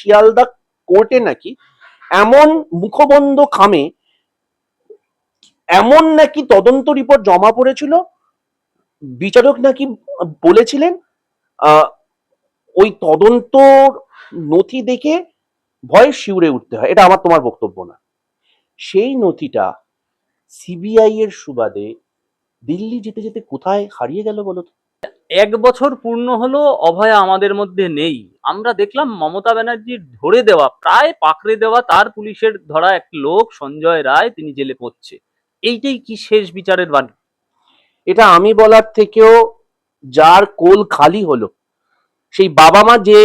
শিয়ালদা কোর্টে নাকি এমন মুখবন্ধ খামে, এমন নাকি তদন্ত রিপোর্ট জমা পড়েছিল, বিচারক নাকি বলেছিলেন ওই তদন্ত নথি দেখে ভয়ে শিউরে উঠতে হয়, এটা আমার তোমার বক্তব্য না সেই নথিটা সিবিআই এর সুবাদে দিল্লি যেতে যেতে কোথায় হারিয়ে গেল বলো তো? এক বছর পূর্ণ হলো, অভয়া আমাদের মধ্যে নেই। আমরা দেখলাম মমতা ব্যানার্জির ধরে দেওয়া, প্রায় পাকড়ে দেওয়া তার পুলিশের ধরা এক লোক, সঞ্জয় রায়, তিনি জেলে পড়ছে। এইটাই কি শেষ বিচারের বাণী? এটা আমি বলার থেকেও যার কোল খালি হলো, সেই বাবা মা যে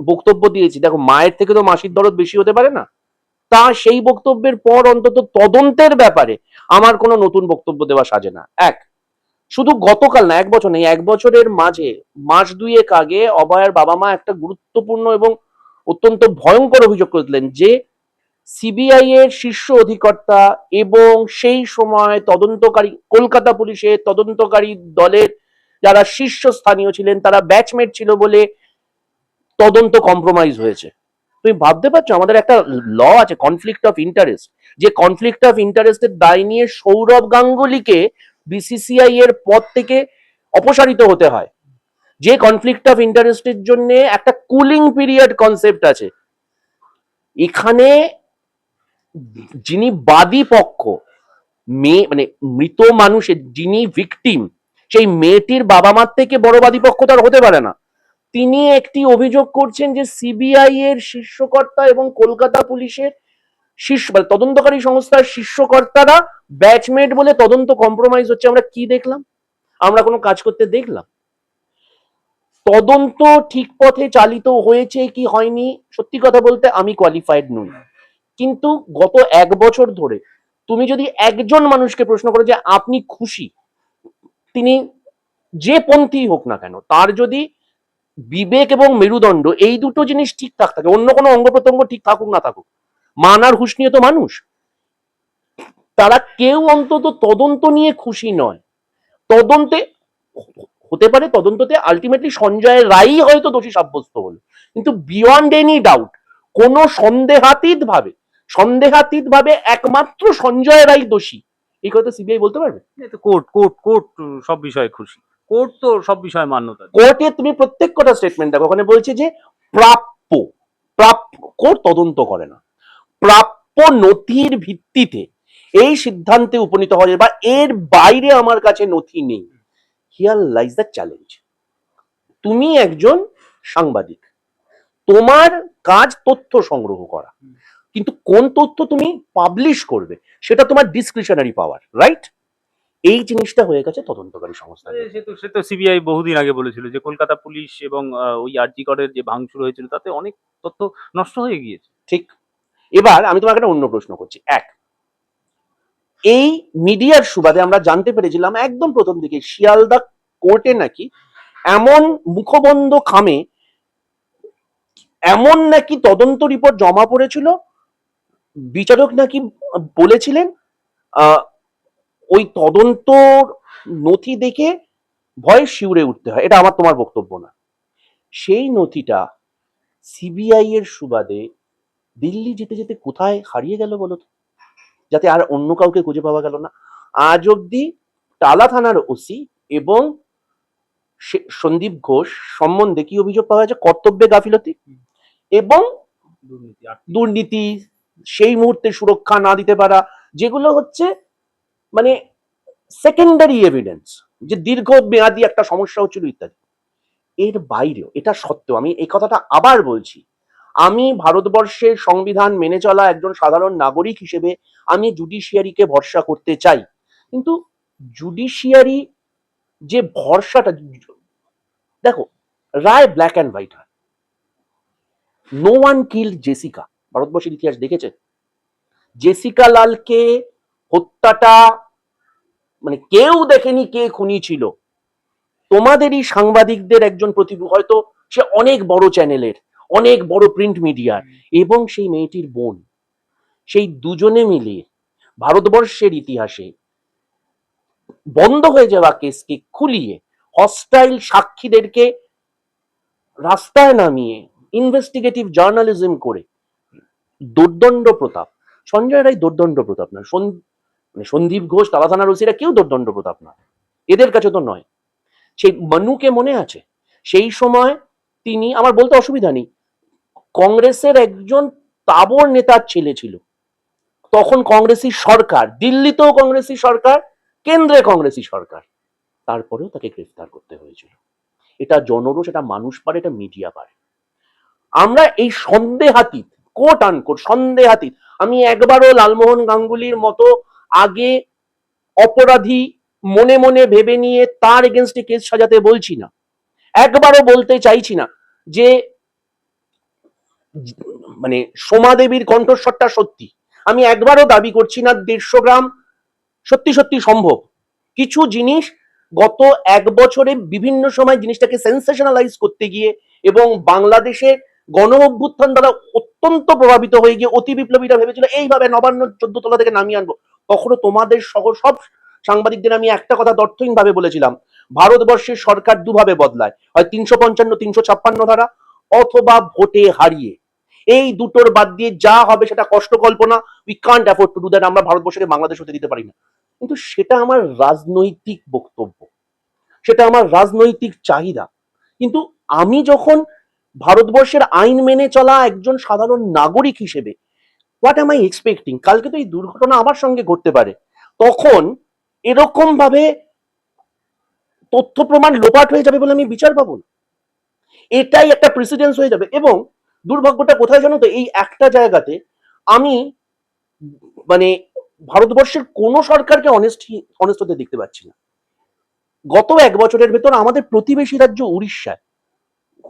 বক্তব্য দিয়েছি, দেখো মায়ের থেকে তো মাসির দরদ বেশি হতে পারে না, তা সেই বক্তব্যের পর অন্তত তদন্তের ব্যাপারে আমার কোনো নতুন বক্তব্য দেওয়া সাজে না। এক শুধু গতকাল না, এক বছর নেই, এক বছরের মাঝে, মাস দুয়েক আগে অভয়ের বাবা মা একটা গুরুত্বপূর্ণ এবং অত্যন্ত ভয়ঙ্কর অভিযোগ করেছিলেন যে সিবিআই এর শীর্ষ অধিকর্তা এবং সেই সময় তদন্তকারী কলকাতা পুলিশের তদন্তকারী দলের যারা শীর্ষস্থানীয় ছিলেন, তারা ব্যাচমেট ছিল বলে তদন্ত কম্প্রোমাইজ হয়েছে। তুমি ভাবতে পারছ, আমাদের একটা ল আছে কনফ্লিক্ট অফ ইন্টারেস্ট যে কনফ্লিক্ট অফ ইন্টারেস্টের দায় নিয়ে সৌরভ গাঙ্গুলিকে বিসিসিআই এর পদ থেকে অপসারিত হতে হয়। যে কনফ্লিক্ট অফ ইন্টারেস্টের জন্য একটা কুলিং পিরিয়ড কনসেপ্ট আছে। এখানে যিনি বাদী পক্ষ মেয়ে মানে মৃত মানুষের, যিনি ভিকটিম সেই মেয়েটির বাবা মার থেকে বড় বাদী পক্ষ তার হতে পারে না। তিনি একটি অভিযোগ করছেন যে সিবিআই এর শীর্ষকর্তা এবং কলকাতা পুলিশের শীর্ষ মানে তদন্তকারী সংস্থার শীর্ষকর্তারা ব্যাচমেট বলে তদন্ত কম্প্রোমাইজ হচ্ছে। আমরা কি দেখলাম? আমরা কোনো কাজ করতে দেখলাম? তদন্ত ঠিক পথে চালিত হয়েছে কি হয়নি? সত্যি কথা বলতে আমি কোয়ালিফাইড নই। কিন্তু গত এক বছর ধরে তুমি যদি একজন মানুষকে প্রশ্ন করো যে আপনি খুশি, তিনি যে পন্থী হোক না কেন, তার যদি বিবেক এবং মেরুদণ্ড, এই দুটো জিনিস ঠিকঠাক থাকে, অন্য কোনো অঙ্গ প্রত্যঙ্গ ঠিক থাকুক না থাকুক মান আর হুশ নিয়ে তো মানুষ। তারা কেউ অন্তত তদন্ত নিয়ে খুশি নয়। তদন্তে হতে পারে তদন্ততে আলটিমেটলি সঞ্জয় রাই হয়তো দোষী সাব্যস্ত হলো। কিন্তু বিয়ন্ড এনি ডাউট কোন সন্দেহাতীত ভাবে সন্দেহাতীত ভাবে একমাত্র সঞ্জয় রাই দোষী। এই কথা সিবিআই বলতে পারবে? কোর্ট কোর্ট কোর্ট সব বিষয়ে খুশি। কোর্ট তো সব বিষয়ে মান্যতা। কোর্টে তুমি প্রত্যেক কটা স্টেটমেন্ট দেখো। ওখানে বলছে যে প্রাপ্য প্রাপ্য কোর্ট তদন্ত করে না। প্রাপ্য নথির ভিত্তিতে এই সিদ্ধান্তে উপনীত হওয়া যায় বা এর বাইরে আমার কাছে নথি নেই। হিয়ার লাইজ দ্য চ্যালেঞ্জ তুমি একজন সাংবাদিক তোমার কাজ তথ্য সংগ্রহ করা। কিন্তু কোন তথ্য তুমি পাবলিশ করবে সেটা তোমার ডিসক্রিশনারি পাওয়ার রাইট এই জিনিসটা হয়ে গেছে তদন্তকারী সংস্থা। সে তো সিবিআই বহুদিন আগে বলেছিল যে কলকাতা পুলিশ এবং ওই আরজি করের যে ভাঙচুর হয়েছিল তাতে অনেক তথ্য নষ্ট হয়ে গিয়েছে। ঠিক। এবার আমি তোমাকে একটা অন্য প্রশ্ন করছি। এক, এই মিডিয়ার সুবাদে আমরা জানতে পেরেছিলাম একদম প্রথম দিকে শিয়ালদা কোর্টে নাকি এমন মুখবন্ধ খামে এমন নাকি তদন্ত রিপোর্ট জমা পড়েছিল, বিচারক নাকি বলেছিলেন ওই তদন্ত নথি দেখে ভয়ে শিউরে উঠতে হয়। এটা আমার তোমার বক্তব্য না। সেই নথিটা সিবিআই এর সুবাদে দিল্লি যেতে যেতে কোথায় হারিয়ে গেল বলো তো? যাতে আর অন্য কাউকে খুঁজে পাওয়া গেল না। আজ অব্দি টালা থানার ওসি এবং সন্দীপ ঘোষ সম্বন্ধে কি অভিযোগ পাওয়া যাচ্ছে কর্তব্যে গাফিলতি? এবং দুর্নীতি দুর্নীতি সেই মুহূর্তে সুরক্ষা না দিতে পারা যেগুলো হচ্ছে মানে সেকেন্ডারি এভিডেন্স যে দীর্ঘ মেয়াদী একটা সমস্যা হচ্ছিল ইত্যাদি। এর বাইরেও এটা সত্ত্বেও আমি এই কথাটা আবার বলছি আমি ভারতবর্ষের সংবিধান মেনে চলা একজন সাধারণ নাগরিক হিসেবে আমি জুডিশিয়ারিকে ভরসা করতে চাই। কিন্তু জুডিশিয়ারি যে ভরসাটা, দেখো, রায় ব্ল্যাক অ্যান্ড হোয়াইট হয়। নো ওয়ান কিল জেসিকা ভারতবর্ষের ইতিহাস দেখেছে জেসিকা লালকে হত্যাটা মানে কেউ দেখেনি কে খুনি ছিল। তোমাদেরই সাংবাদিকদের একজন প্রতিভু হয়তো সে অনেক বড় চ্যানেলের অনেক বড় প্রিন্ট মিডিয়ার এবং সেই মেয়েটির বোন সেই দুজনে মিলে ভারতবর্ষের ইতিহাসে বন্ধ হয়ে যাওয়া কেসকে খুলিয়ে হস্টাইল সাক্ষীদেরকে রাস্তায় নামিয়ে ইনভেস্টিগেটিভ জার্নালিজম করে দুর্দণ্ড প্রতাপ। সঞ্জয় রায় দুর্দণ্ড প্রতাপ না মানে সন্দীপ ঘোষ তালা থানার ওসিরা কেউ দুর্দণ্ড প্রতাপ না। এদের কাছে তো নয়। সেই মনুকে মনে আছে? সেই সময় তিনি আমার বলতে অসুবিধা নেই কংগ্রেসের একজন তাবর নেতার ছেলে ছিল। তখন কংগ্রেসী সরকার, দিল্লিতেও কংগ্রেসী সরকার, কেন্দ্রে কংগ্রেসী সরকার। তারপরেও তাকে গ্রেফতার করতে হয়েছিল। এটা জনরোষ, এটা মানুষ পারে, এটা মিডিয়া পারে। আমরা এই সন্দেহাতীত কোট আনকোট সন্দেহাতীত, আমি একবারও লালমোহন গাঙ্গুলির মতো আগে অপরাধী মনে মনে ভেবে নিয়ে তার এগেনস্টে কেস সাজাতে বলছি না। একবারও বলতে চাইছি না যে মানে সোমা দেবীর কণ্ঠস্বরটা সত্যি। আমি একবারও দাবি করছি না দেড়শো গ্রাম সত্যি সত্যি সম্ভব। কিছু জিনিস গত এক বছরে বিভিন্ন সময় জিনিসটাকে সেন্সেশনালাইজ করতে গিয়ে এবং বাংলাদেশের গণ অভ্যুত্থান দ্বারা অত্যন্ত প্রভাবিত হয়ে গিয়ে অতি বিপ্লবীরা ভেবেছিল, এইভাবে নবান্ন চোদ্দ তলা থেকে নামিয়ে আনব। তখনও তোমাদের সহ সব সাংবাদিকদের আমি একটা কথা তর্থহীন ভাবে বলেছিলাম, ভারতবর্ষের সরকার দুভাবে বদলায়। হয় তিনশো পঞ্চান্ন, তিনশো ছাপ্পান্ন ধারা অথবা ভোটে হারিয়ে। এই দুটোর বাদ দিয়ে যা হবে সেটা কষ্ট কল্পনা we can't afford to do that আমরা ভারতবর্ষকে বাংলাদেশ হতে দিতে পারি না। কিন্তু সেটা আমার রাজনৈতিক বক্তব্য, সেটা আমার রাজনৈতিক চাহিদা। কিন্তু আমি যখন ভারতবর্ষের আইন মেনে চলা একজন সাধারণ নাগরিক হিসেবে হোয়াট এম আই এক্সপেক্টিং কালকে তো এই দুর্ঘটনা আমার সঙ্গে ঘটতে পারে। তখন এরকম ভাবে তথ্য প্রমাণ লোপাট হয়ে যাবে বলে আমি বিচার পাবো না। এটাই একটা প্রেসিডেন্স হয়ে যাবে। এবং দুর্ভাগ্যটা কোথায় জানো তো? এই একটা জায়গাতে আমি মানে ভারতবর্ষের কোন সরকারকে অনেস্ট অনেস্ট হতে দেখতে পাচ্ছি না। গত এক বছরের ভেতর আমাদের প্রতিবেশী রাজ্য উড়িষ্যায়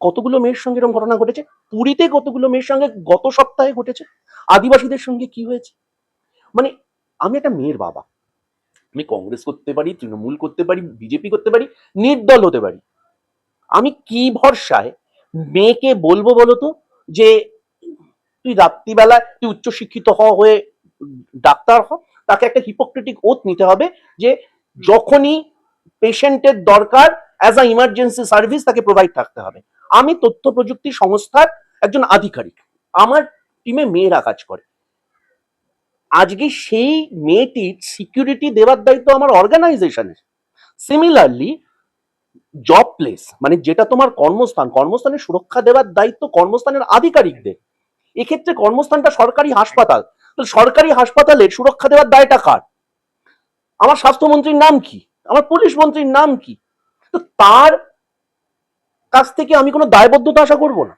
কতগুলো মেয়ের সঙ্গে এরকম ঘটনা ঘটেছে? পুরীতে কতগুলো মেয়ের সঙ্গে গত সপ্তাহে ঘটেছে? আদিবাসীদের সঙ্গে কি হয়েছে? মানে আমি একটা মেয়ের বাবা। আমি কংগ্রেস করতে পারি, তৃণমূল করতে পারি, বিজেপি করতে পারি, নির্দল হতে পারি। আমি কি ভরসায় মেয়েকে বলব বলতো যে, তুই রাত্রিবেলা তুই উচ্চশিক্ষিত হ, হয়ে ডাক্তার হ। তাকে একটা হিপোক্রেটিক ওথ নিতে হবে যে, যখনই পেশেন্টের দরকার অ্যাজ আ ইমার্জেন্সি সার্ভিস তাকে প্রোভাইড থাকতে হবে। আমি তথ্য প্রযুক্তি সংস্থার একজন আধিকারিক। আমার টিমে মেয়েরা কাজ করে। আজকে সেই মেয়েটির সিকিউরিটি দেওয়ার দায়িত্ব আমার অর্গানাইজেশনের সিমিলারলি জব প্লেস মানে যেটা তোমার কর্মস্থান, কর্মস্থানের সুরক্ষা দেওয়ার দায়িত্ব কর্মস্থানের আধিকারিকদের। এক্ষেত্রে কর্মস্থানটা সরকারি হাসপাতাল। তো সরকারি হাসপাতালের সুরক্ষা দেওয়ার দায়টা কার? আমার স্বাস্থ্যমন্ত্রীর নাম কি? আমার পুলিশ মন্ত্রীর নাম কি? তো তার কাছ থেকে আমি কোনো দায়বদ্ধতা আশা করব না।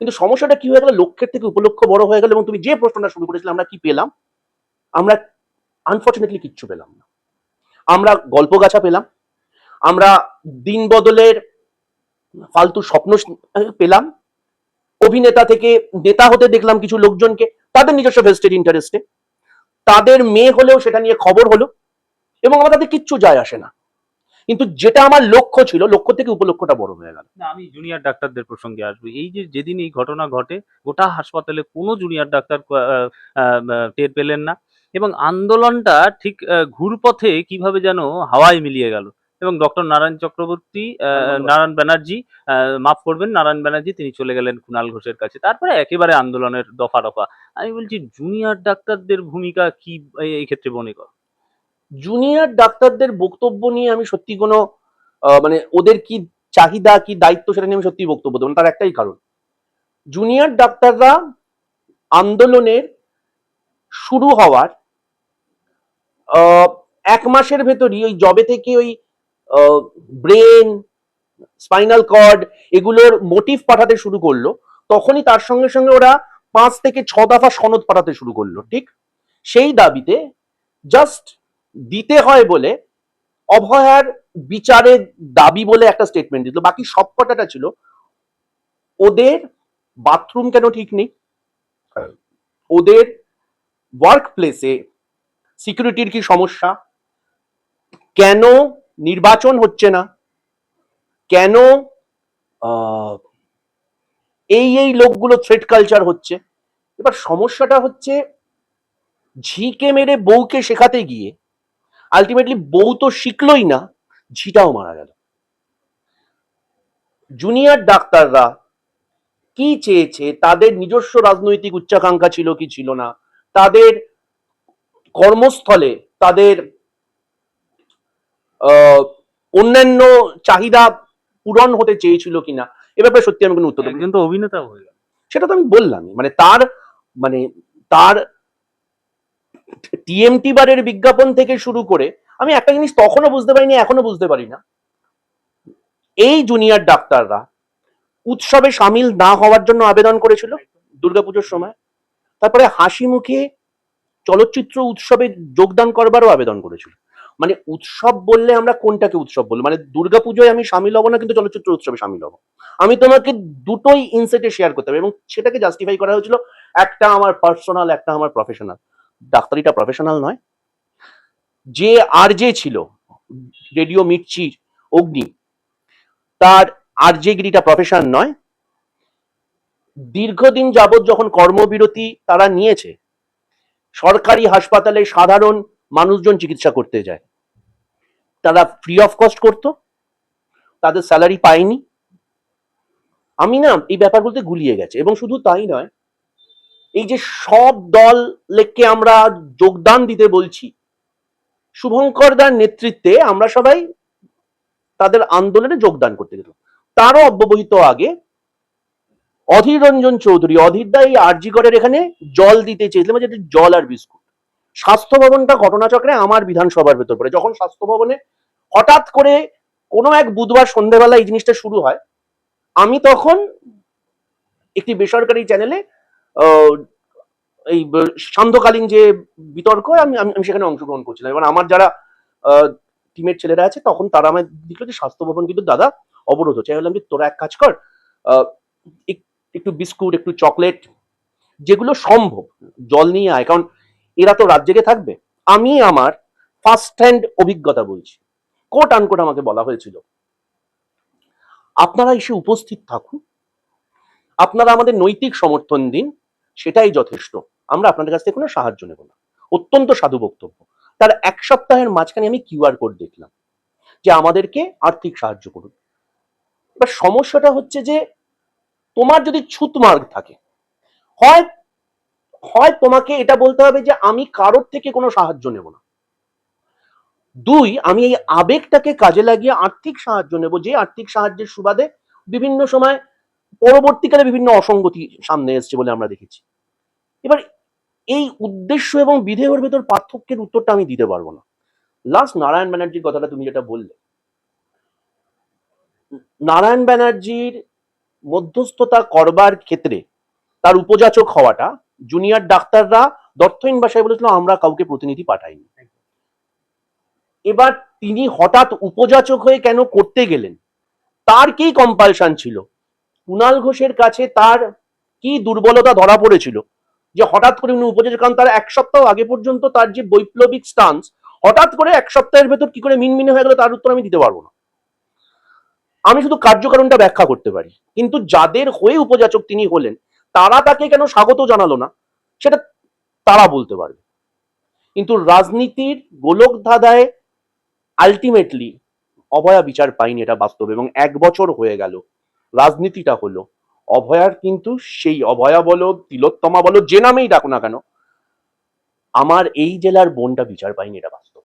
কিন্তু সমস্যাটা কি হয়ে গেল? লক্ষ্যের থেকে উপলক্ষ বড় হয়ে গেল এবং তুমি যে প্রশ্নটা শুরু করেছিলে, আমরা কি পেলাম? আমরা আনফর্চুনেটলি কিচ্ছু পেলাম না। আমরা গল্প গাছা পেলাম। আমরা দিন বদলের ফালতু স্বপ্ন পেলাম। অভিনেতা থেকে নেতা হতে দেখলাম কিছু লোকজনকে। তাদের নিজস্ব ভেস্টেড ইন্টারেস্টে তাদের মেয়ে হলেও সেটা নিয়ে খবর হলো এবং আমার তাদের কিচ্ছু যায় আসে না। কিন্তু যেটা আমার লক্ষ্য ছিল, লক্ষ্য থেকে উপলক্ষটা বড় হয়ে গেল। আমি জুনিয়র ডাক্তারদের প্রসঙ্গে আসব। এই যে যেদিন এই ঘটনা ঘটে, গোটা হাসপাতালে কোনো জুনিয়র ডাক্তার টের পেলেন না। এবং আন্দোলনটা ঠিক ঘুরপথে কীভাবে যেন হাওয়ায় মিলিয়ে গেল। এবং ডক্টর নারায়ণ চক্রবর্তী আহ, নারায়ণ ব্যানার্জি মাফ করবেন নারায়ণ ব্যানার্জি তিনি চলে গেলেন কুণাল ঘোষের কাছে। তারপরে একেবারে আন্দোলনের দফা দফা আমি বলছি জুনিয়র ডাক্তারদের ভূমিকা কি এই- ক্ষেত্রে মনে কর? জুনিয়র ডাক্তারদের বক্তব্য নিয়ে আমি সত্যি কোনো মানে ওদের কি চাহিদা কি দায়িত্ব সেটা নিয়ে আমি সত্যি বক্তব্য দেবো তার একটাই কারণ। জুনিয়র ডাক্তাররা আন্দোলনের শুরু হওয়ার আহ, এক মাসের ভেতরই ওই জবে থেকে ওই ব্রেন স্পাইনাল কর্ড এগুলোর মোটিভ পাঠাতে শুরু করল। তখনই তার সঙ্গে সঙ্গে ওরা পাঁচ থেকে ছ দফা সনদ পাঠাতে শুরু করল, ঠিক? সেই দাবিতে জাস্ট দিতে হয় বলে অভয়ার বিচারের দাবি বলে একটা স্টেটমেন্ট দিল। বাকি সব কটাটা ছিল, ওদের বাথরুম কেন ঠিক নেই? ওদের ওয়ার্ক প্লেসে সিকিউরিটির কি সমস্যা? কেন নির্বাচন হচ্ছে না। কেন? এই এই লোকগুলো থ্রেড কালচার হচ্ছে। এবার সমস্যাটা হচ্ছে, ঝিকে মেরে বউকে শেখাতে গিয়ে আলটিমেটলি বউ তো শিখলোই না, ঝিটাও মারা গেল। জুনিয়র ডাক্তাররা কি চেয়েছে? তাদের নিজস্ব রাজনৈতিক উচ্চাকাঙ্ক্ষা ছিল কি ছিল না? তাদের কর্মস্থলে, তাদের অন্যান্য চাহিদা পূরণ হতে চেয়েছিল কিনা? এ ব্যাপারে সত্যি আমি কোনো উত্তর দেবো না। একজন তো অভিনেতা হয়ে গেল। সেটা তো আমি বললাম। মানে তার মানে তার টিএমটি বারের বিজ্ঞাপন থেকে শুরু করে আমি একটা জিনিস তখনও বুঝতে পারিনি এখনও বুঝতে পারি না। এই জুনিয়র ডাক্তাররা উৎসবে সামিল না হওয়ার জন্য আবেদন করেছিল দুর্গাপুজোর সময়। তারপরে হাসি মুখে চলচ্চিত্র উৎসবে যোগদান করবারও আবেদন করেছিল। মানে উৎসব বললে আমরা কোনটাকে উৎসব বলব মানে দুর্গাপুজোয় আমি সামিল হব না, কিন্তু চলচ্চিত্র উৎসবে সামিল হব আমি তোমাকে দুটোই ইনসেটে শেয়ার করতে হবে এবং সেটাকে জাস্টিফাই করা হয়েছিল একটা আমার পার্সোনাল একটা আমার প্রফেশনাল ডাক্তারিটা প্রফেশনাল নয়। যে আর যে ছিল, রেডিও মির্চি অগ্নি, তার আর যে গিরিটা প্রফেশন নয়। দীর্ঘদিন যাবৎ যখন কর্মবিরতি তারা নিয়েছে, সরকারি হাসপাতালে সাধারণ মানুষজন চিকিৎসা করতে যায়। তারা ফ্রি অফ কস্ট করতো, তাদের স্যালারি পায়নি। আমি না এই ব্যাপারগুলোতে গুলিয়ে গেছে এবং শুধু তাই নয়, এই যে সব দল লেখকে আমরা যোগদান দিতে বলছি, শুভঙ্কর দার নেতৃত্বে আমরা সবাই তাদের আন্দোলনে যোগদান করতে গেলাম। তারও অব্যবহিত আগে অধীর রঞ্জন চৌধুরী, অধীর দা এই আরজিগড়ের এখানে জল দিতে চেয়েছিলাম যেটা জল আর বিস্কুট। স্বাস্থ্য ভবনটা ঘটনাচক্রে আমার বিধানসভার ভেতর পড়ে। যখন স্বাস্থ্য ভবনে হঠাৎ করে কোনো এক বুধবার সন্ধ্যেবেলা এই জিনিসটা শুরু হয়, আমি তখন একটি বেসরকারি চ্যানেলে এই সান্ধ্যকালীন যে বিতর্ক, আমি আমি সেখানে অংশগ্রহণ করছিলাম। এবার আমার যারা টিমের ছেলেরা আছে, তখন তারা আমায় দেখল যে স্বাস্থ্য ভবন কিন্তু দাদা অবরোধ হচ্ছে। আমি বললাম যে, তোরা এক কাজ কর একটু বিস্কুট, একটু চকলেট, যেগুলো সম্ভব, জল নিয়ে আয়। কারণ এরা তো রাত জেগে থাকবে। আমি আমার ফার্স্ট হ্যান্ড অভিজ্ঞতা বলছি। কোট আনকোট আমাকে বলা হয়েছিল। আপনারা এসে উপস্থিত থাকুন। আপনারা আমাদের নৈতিক সমর্থন দিন, সেটাই যথেষ্ট। আমরা আপনাদের কাছ থেকে কোনো সাহায্য নেব না। অত্যন্ত সাধু বক্তব্য। তার এক সপ্তাহের মাঝখানে আমি কিউআর কোড দেখলাম যে আমাদেরকে আর্থিক সাহায্য করুন। এবার সমস্যাটা হচ্ছে যে তোমার যদি ছুতমার্গ থাকে, হয় হয় তোমাকে এটা বলতে হবে যে আমি কারোর থেকে কোনো সাহায্য নেব না। দুই, আমি এই আবেগটাকে কাজে লাগিয়ে আর্থিক সাহায্য নেব, যে আর্থিক সাহায্যের সুবাদে বিভিন্ন সময় পরবর্তীকালে বিভিন্ন অসঙ্গতি সামনে এসছে বলে আমরা দেখেছি। এবার এই উদ্দেশ্য এবং বিধেয়র ভেতর পার্থক্যের উত্তরটা আমি দিতে পারব না। লাস্ট নারায়ণ ব্যানার্জির কথাটা তুমি যেটা বললে, নারায়ণ ব্যানার্জির মধ্যস্থতা করবার ক্ষেত্রে তার উপযাচক হওয়াটা জুনিয়র ডাক্তাররা দর্থহীন ভাষায় বলেছিল, আমরা কাউকে প্রতিনিধি পাঠাইনি। এবার তিনি হঠাৎ উপযাচক হয়ে কেন করতে গেলেন? তার কি কম্পালশন ছিল? কুণাল ঘোষের কাছে তার কি দুর্বলতা ধরা পড়েছিল? যে হঠাৎ করে উনি উপযাচক, কারণ তার এক সপ্তাহ আগে পর্যন্ত তার যে বৈপ্লবিক স্টান্স হঠাৎ করে এক সপ্তাহের ভেতর কি করে মিনমিনে হয়ে গেল, তার উত্তর আমি দিতে পারব না। আমি শুধু কার্যকারণটা ব্যাখ্যা করতে পারি। কিন্তু যাদের হয়ে উপযাচক তিনি হলেন তারা তাকে কেন স্বাগত জানালো না? সেটা তারা বলতে পারবে। কিন্তু রাজনীতির গোলক ধাঁধায় আলটিমেটলি অভয়া বিচার পাইনি এটা বাস্তব এবং এক বছর হয়ে গেল। রাজনীতিটা হলো। অভয়ার কিন্তু সেই অভয়া বলো, তিলোত্তমা বলো, যে নামেই ডাকো না কেন, আমার এই জেলার বোনটা বিচার পাইনি এটা বাস্তব।